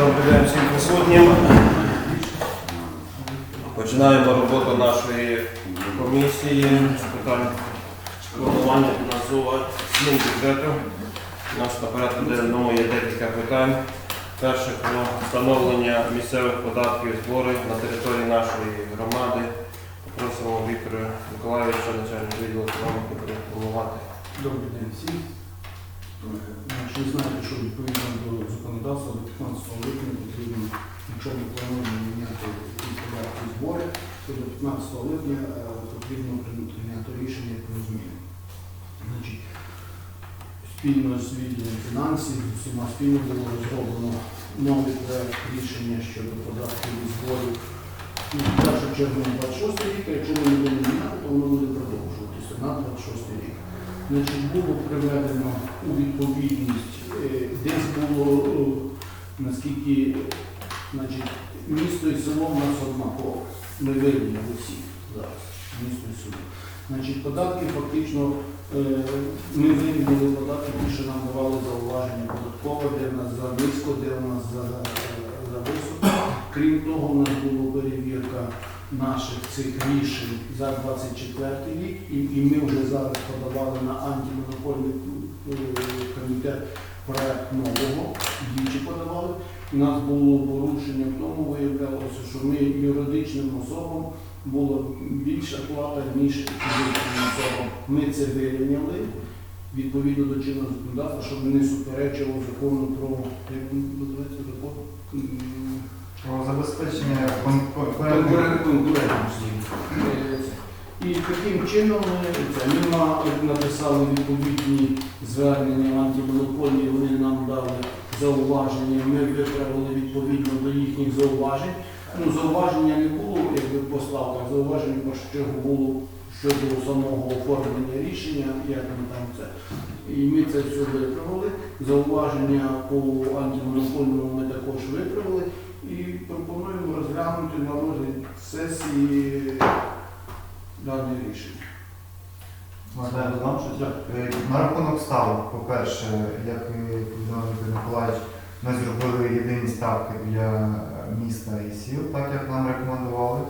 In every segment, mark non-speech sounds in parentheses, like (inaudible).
Добрий день всім присутнім. Починаємо роботу нашої комісії з питань планування фінансування змін бюджету. У нас на порядку денному є декілька питань. Перше про встановлення місцевих податків і зборів на території нашої громади. Попросимо Віктора Миколаївича, начальник відділу економіки, проінформувати. Добрий день всім. Ви знаєте, що відповідно до законодавства до 15 липня потрібно, якщо ми плануємо міняти якісь податки збори, то до 15 липня е, потрібно прийняти рішення про зміни. Значить, спільно з відділом фінансів, з усіма спільно було розроблено новий проект рішення щодо податків і зборів. І в першу чергу на 26 рік, якщо ми не будемо міняти, то воно буде продовжуватися на 26 рік. Значить, було приведено у відповідність, е, десь було, е, наскільки, значить, місто і село в нас однакове. Ми вирівняли всіх зараз, місто і село. Значить, податки фактично, е, ми вирівняли податки, ті, що нам давали зауваження податкове, де в нас за низько, де в нас за, за високо. Крім того, у нас була перевірка наших цих рішень за 24 рік, і, і ми вже зараз подавали на антимонопольний е, комітет проект нового, двічі подавали. У нас було порушення в тому, виявлялося, що ми юридичним особам була більша плата, ніж фізичним особам. Ми це вирівняли відповідно до чинного законодавства, щоб не суперечило закону про як називається закон. Про забезпечення кон- кон- Конкурент- конкурентності. І таким чином ми написали відповідні звернення антимонопольні, вони нам дали зауваження, ми виправили відповідно до їхніх зауважень. Ну, зауваження не було, якби по ставках, зауваження першу було щодо самого оформлення рішення, як ми там це. І ми це все виправили. Зауваження по антимонопольному ми також виправили. І пропонуємо розглянути на розгляд сесії дане рішення. Можна я додам щось? Е, На рахунок ставок, по-перше, як і повідомив Дмитро Миколаївич, ми зробили єдині ставки для міста і сіл, так як нам рекомендували.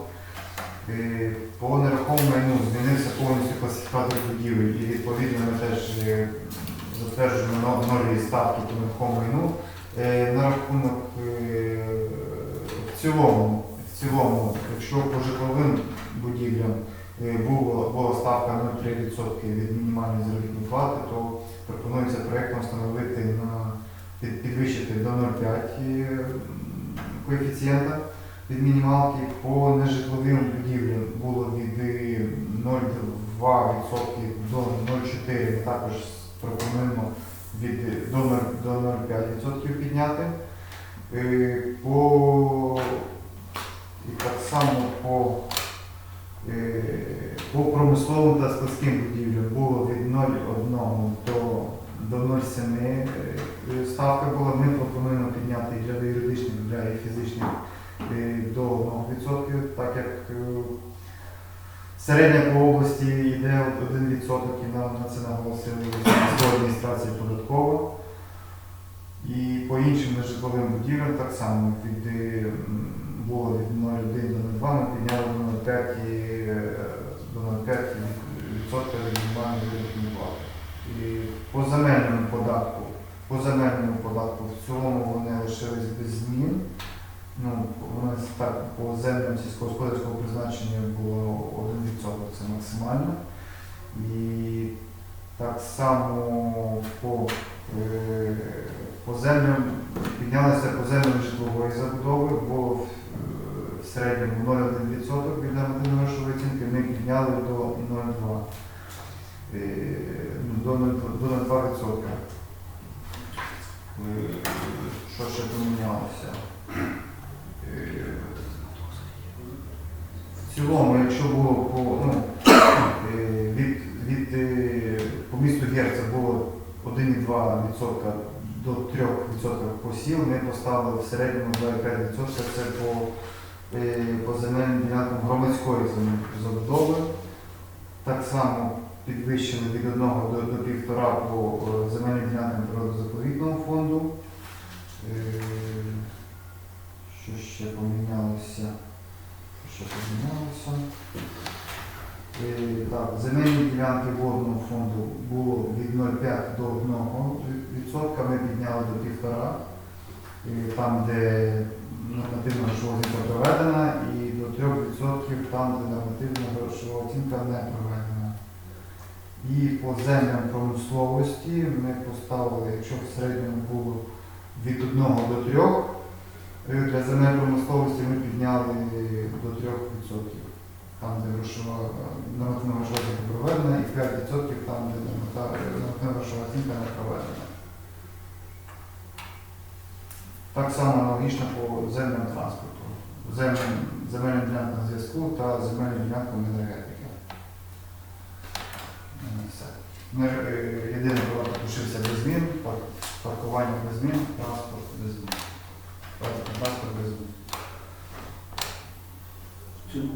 Е, По нерухомому майну змінився повністю класифікатор будівель і відповідно ми теж е, затверджуємо но- нові ставки по нерухомому майну. Е, На рахунок е, в цілому, в цілому, якщо по житловим будівлям е, було, була ставка 0,3% від мінімальної заробітної плати, то пропонується проєктом встановити на під- підвищити до 0,5 е, коефіцієнта від мінімалки. По нежитловим будівлям було від е, 0,2% до 0,4%. Ми також пропонуємо від е, до 0,5% підняти. Е, По само по Е, По промисловим та складським будівлям було від 0,1 до, до 0,7 е, ставка була. Ми пропонуємо підняти і для юридичних, для фізичних е, до 1%, так як середня по області йде 1% і нам на це наголосили адміністрація податкова. І по іншим нежитловим будівлям так само від, було від 0,1 до 0,2, ми підняли до 0,5 і, е, до 0,5 відсотка від мінімальної заробітної. І по земельному податку, по земельному податку в цілому вони лишились без змін. Ну, вони так по землям сільськогосподарського призначення було 1%, це максимально. І так само по Е, По землям піднялися по землям житлової забудови, було в, середньому 0,1% від нормативної грошової оцінки, ми підняли до 0,2%. Е, До 0,2%. До 0,2%. Е, Що ще помінялося? Е, В цілому, якщо було по, ну, від, від, по місту Герця було 1,2% до 3% посів, ми поставили в середньому 2,5%, це по, Е, по земельним ділянкам громадської земельної забудови. Так само підвищено від 1 до 1,5 по е, земельним ділянкам природозаповідного фонду. Е, що ще помінялося? Що помінялося? Так, Земельні ділянки водного фонду було від 0,5 до 1%, ми підняли до 1,5, там, де нормативна грошова оцінка проведена, і до 3% там, де нормативна грошова оцінка не проведена. І по землям промисловості ми поставили, якщо в середньому було від 1 до 3, е, для земель промисловості ми підняли до 3%. Там, де грошова нормативна грошова оцінка проведена, і 5% там, де нормативна грошова оцінка не проведена. Так само аналогічно по землям транспорту, землям, земельним ділянкам зв'язку та земельним ділянкам енергетики. Е, е, Єдиний податок лишився без змін, паркування без змін, транспорт без змін. Транспорт без змін.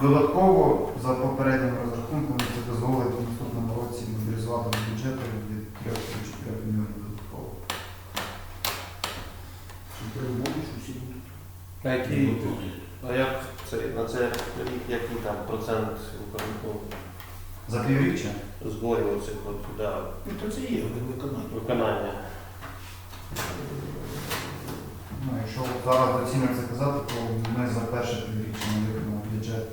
Додатково, за попереднім розрахунком, це дозволить в наступному році мобілізувати бюджету від 3 до 4 мільйонів додатково. А який, а як це, на це рік, який там процент ну, За півріччя? зборів оцих от, да, Ну, то це є виконання. виконання? Ну, якщо зараз доцільно це казати, то ми за перше півріччя ми виконали бюджет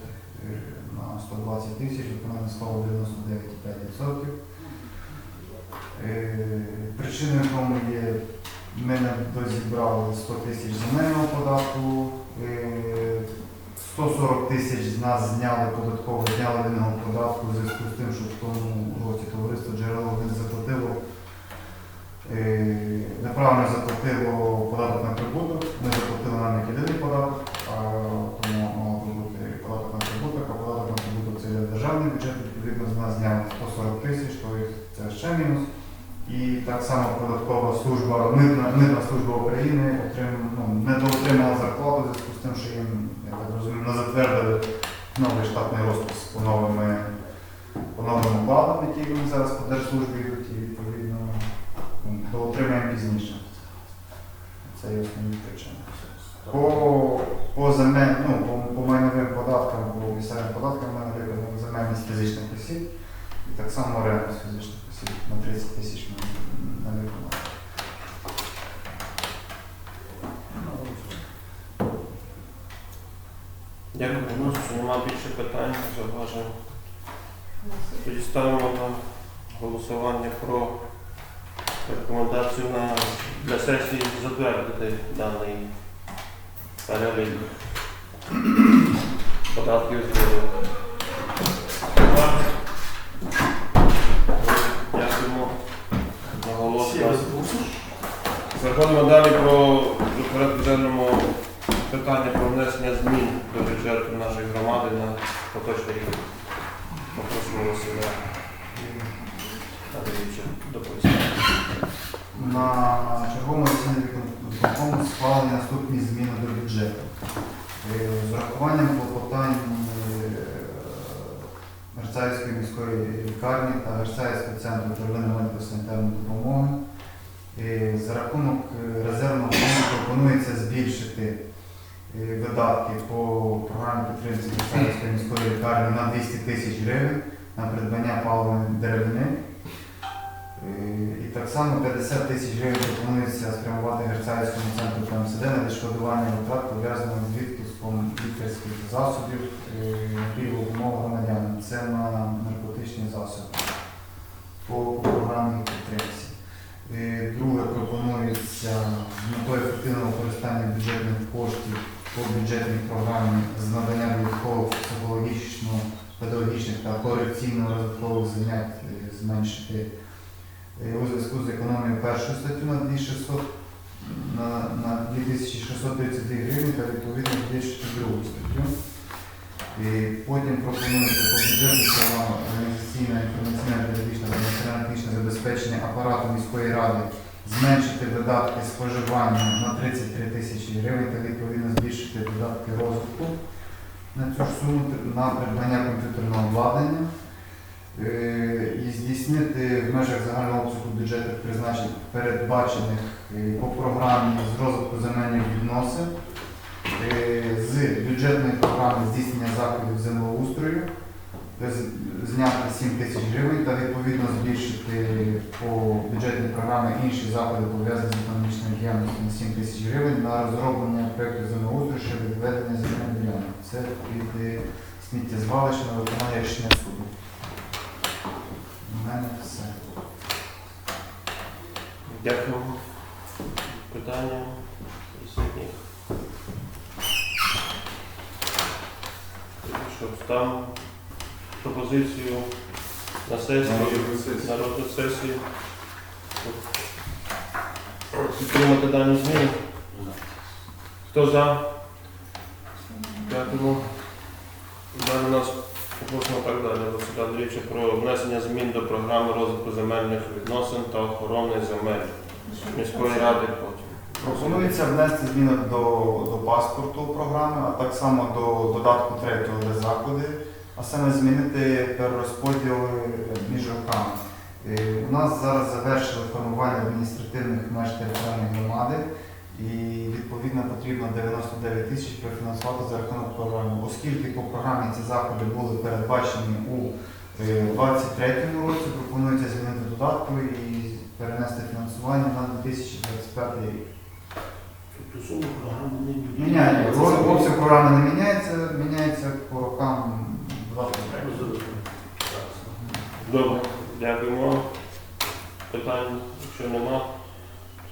е, на 120 тисяч, виконали склало 99,5%. Е, Причиною тому є, ми не дозібрали 100 тисяч земельного податку, е, 140 тисяч з нас зняли податково, зняли винного податку в зв'язку з тим, що в тому році товариство джерело не заплатило Е, неправильно заплатило податок на прибуток, ми заплатили нам як єдиний податок, а тому мало бути податок на прибуток, а податок на прибуток це державний бюджет, відповідно з нас зняли 140 тисяч, то це ще мінус. Так само податкова служба, митна, митна служба України отрим, ну, не доотримала зарплату в зв'язку з тим, що їм, я розумію, не затвердили новий штатний розпис по новими по новим укладам, які вони зараз по держслужбі йдуть, і відповідно то отримаємо пізніше. Це є основні причини. По, по, земель, ну, по, по майновим податкам, по місцевим податкам ми виконали земельність фізичних осіб і так само оренду фізичних осіб на 30 тисяч ми не виконали. Дякую, що немає більше питань, зауважень. Тоді ставимо на голосування про рекомендацію на, для сесії затвердити даний перелік податків зборів. Дякуємо. Наголошую. Переходимо далі про порядку денному питання про внесення змін до бюджету нашої громади на поточний рік. Попросимо Василя Андрійовича доповісти. На черговому засіданні виконкому схвалені наступні зміни до бюджету. Е, З урахуванням клопотань е, Версальської міської лікарні та Версальського центру первинної медико-санітарної допомоги. е, За рахунок е, резервного фонду пропонується збільшити е, видатки по програмі підтримки Версальської міської лікарні на 200 тисяч гривень на придбання паливної деревини. Е, І так само 50 тисяч гривень пропонується спрямувати Герцаївському центру ПМСД на відшкодування витрат, пов'язаних з відпуском лікарських засобів е, пільгових громадян. Це на наркотичні засоби по програмі підтримці. Е, Друге пропонується метою ефективного використання бюджетних коштів по бюджетній програмі з надання додаткових психологічно-педагогічних та корекційно-розвиткових занять е, зменшити Е, у зв'язку з економією першої статтю на 2600 на, на 2632 гривень та відповідно збільшити другу статтю. І потім пропонується по бюджету сама організаційна інформаційна педагогічна та матеріально-технічне забезпечення апарату міської ради зменшити видатки споживання на 33 тисячі гривень та відповідно збільшити видатки розвитку на цю ж суму на придбання комп'ютерного обладнання. Е, і здійснити в межах загального обсягу бюджетних призначень, передбачених е, по програмі з розвитку земельних відносин, е, з бюджетної програми здійснення заходів землеустрою зняти 7 тисяч гривень та відповідно збільшити по бюджетній програмі інші заходи пов'язані з економічною діяльністю на 7 тисяч гривень на розроблення проєкту землеустрою щодо відведення земельних ділянок. Це під е, сміттєзвалище на виконання рішення суду. У мене все. Дякую. Питання присутніх. Тоді Що, ставимо пропозицію на сесію, на розгляд сесії. Підтримати дані зміни. Хто за? Дякуємо. Далі у нас попросимо так далі. Василя Андрійовича про внесення змін до програми розвитку земельних відносин та охорони земель міської ради потім. Пропонується внести зміни до, до паспорту програми, а так само до додатку третього де заходи, а саме змінити перерозподіл між роками. Е, У нас зараз завершили формування адміністративних меж територіальної громади і відповідно потрібно 99 тисяч профінансувати за рахунок програми. Оскільки по програмі ці заходи були передбачені у 2023 році, пропонується змінити додатку і перенести фінансування на 2025 рік. Тобто суму програми не Міняє. Об- Обсяг програми не міняється, міняється по рокам додатку третього. Добре, дякуємо. Питань, якщо нема,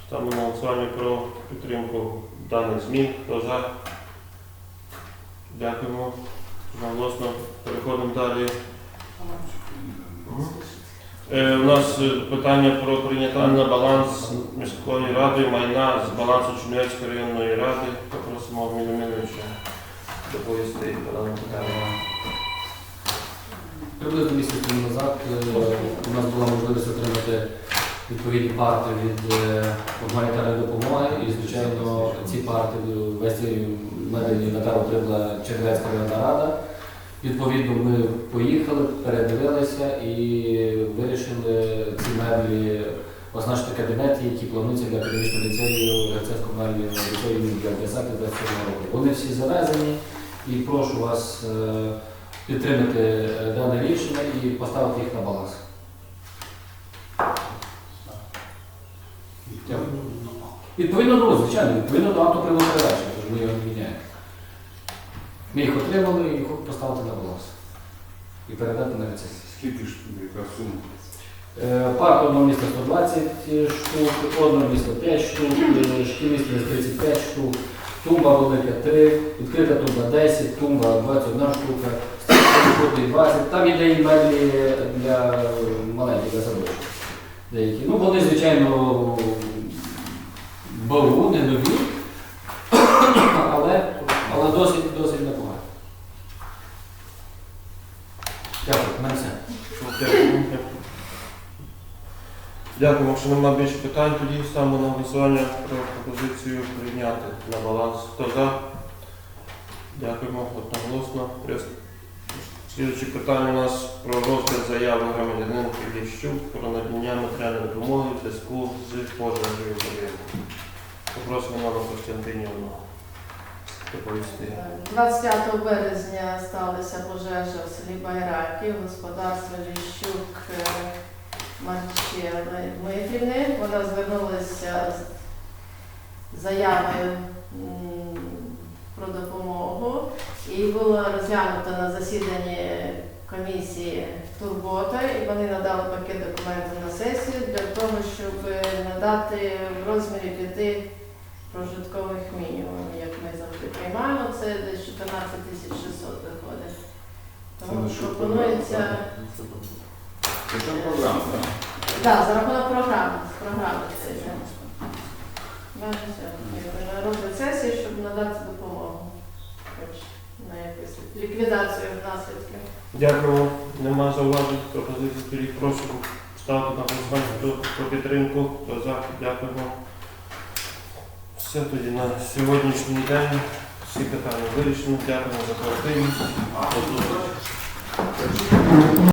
ставимо на голосування про підтримку даних змін. Хто за? Дякуємо. Голосно. Переходимо далі. Е, у нас е, питання про прийняття на баланс міської ради майна з балансу Чернівецької районної ради. Попросимо Міліміновича доповісти питанню. Приблизно місяць тому назад е, у нас була можливість отримати відповідні парти від е, гуманітарної допомоги. І, звичайно, ці парти весь цей медальний метал отримала Чернівецька районна рада. Відповідно, ми поїхали, передивилися і вирішили ці меблі означити кабінети, які плануються для академічного ліцею Грицевського меблі ліцею для 10 27 року. Вони всі завезені і прошу вас е, підтримати е, дане рішення і поставити їх на баланс. Відповідно до, звичайно, відповідно до акту прийому передачі, тож ми його не міняємо. Ми їх отримали і їх поставити на баланс. І передати на ліцей. Скільки ж яка сума? Е, Парк одного міста 120 штук, одного міста 5 штук, е, шкільний 35 штук, тумба велика 3, відкрита тумба 10, тумба 21 штука, штуки 20. Там іде і меблі для маленьких для. Ну, вони, звичайно, БУ, не нові, (coughs) але, але досить, досить непогані. Дякую, в мене все. Дякую. Дякуємо, що немає більше питань. Тоді ставимо на голосування про пропозицію прийняти на баланс. Хто за? Дякуємо одноголосно. Слідуюче питання у нас про розгляд заяви громадянина Ліщук про надання матеріальної допомоги в зв'язку з пожежею будинку. Попросимо Івану Костянтинівну доповісти. 25 березня сталася пожежа в селі Байраків, господарство Ліщук е, Дмитрівни. Вона звернулася з заявою про допомогу. І було розглянуто на засіданні комісії Турбота, і вони надали пакет документів на сесію для того, щоб надати в розмірі п'яти прожиткових мінімумів, як ми завжди приймаємо, це десь 14 тисяч 600 виходить. Тому пропонується Це ж програма, так? так, за рахунок програми, програми це йде. Майже розгляд сесії, щоб надати допомогу. Хоч на якусь ліквідацію наслідків. Дякую. Нема зауважень, пропозицій. Тоді прошу ставити на голосування хто про підтримку. Хто за? Дякуємо. Все тоді на сьогоднішній день. Всі питання вирішені. Дякуємо за квартиру.